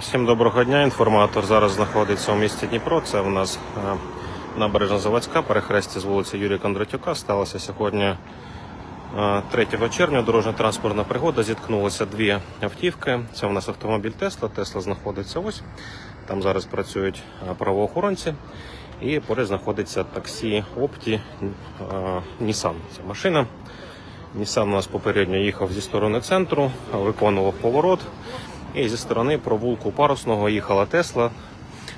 Всім доброго дня. Інформатор зараз знаходиться у місті Дніпро. Це у нас е, набережна заводська, перехрестя з вулиці Юрія Кондратюка. Сталося сьогодні е, 3 червня. Дорожньо-транспортна пригода. Зіткнулися дві автівки. Це у нас автомобіль Тесла. Тесла знаходиться ось. Там зараз працюють е, правоохоронці. І поряд знаходиться таксі Опті Нісан. Це машина. Нісан у нас попередньо їхав зі сторони центру, виконував поворот. І зі сторони провулку парусного їхала Тесла.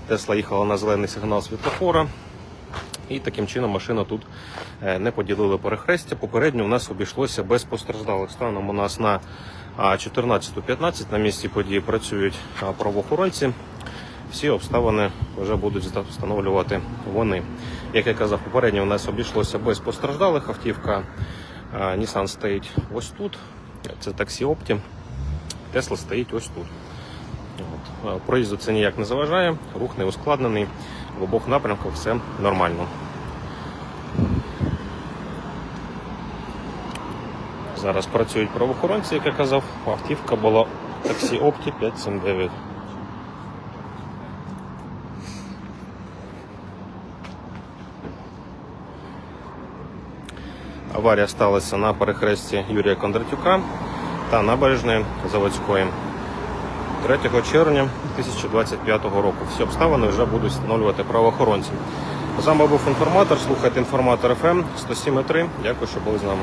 Тесла їхала на зелений сигнал світлофора. І таким чином машина тут е, не поділили перехрестя. Попередньо у нас обійшлося без постраждалих. Станом у нас на 14.15 на місці події працюють правоохоронці. Всі обставини вже будуть встановлювати вони. Як я казав, попередньо у нас обійшлося без постраждалих. Автівка Nissan стоїть ось тут. Це таксі Опті. Тесла стоїть ось тут. От. Проїзду це ніяк не заважає, рух не ускладнений, в обох напрямках все нормально. Зараз працюють правоохоронці, як я казав, автівка була таксі Опті 579. Аварія сталася на перехресті Юрія Кондратюка та набережної Заводської 3 червня 2025 року. Всі обставини вже будуть встановлювати правоохоронці. З вами був інформатор. Слухайте інформатор ФМ 107.3. Дякую, що були з нами.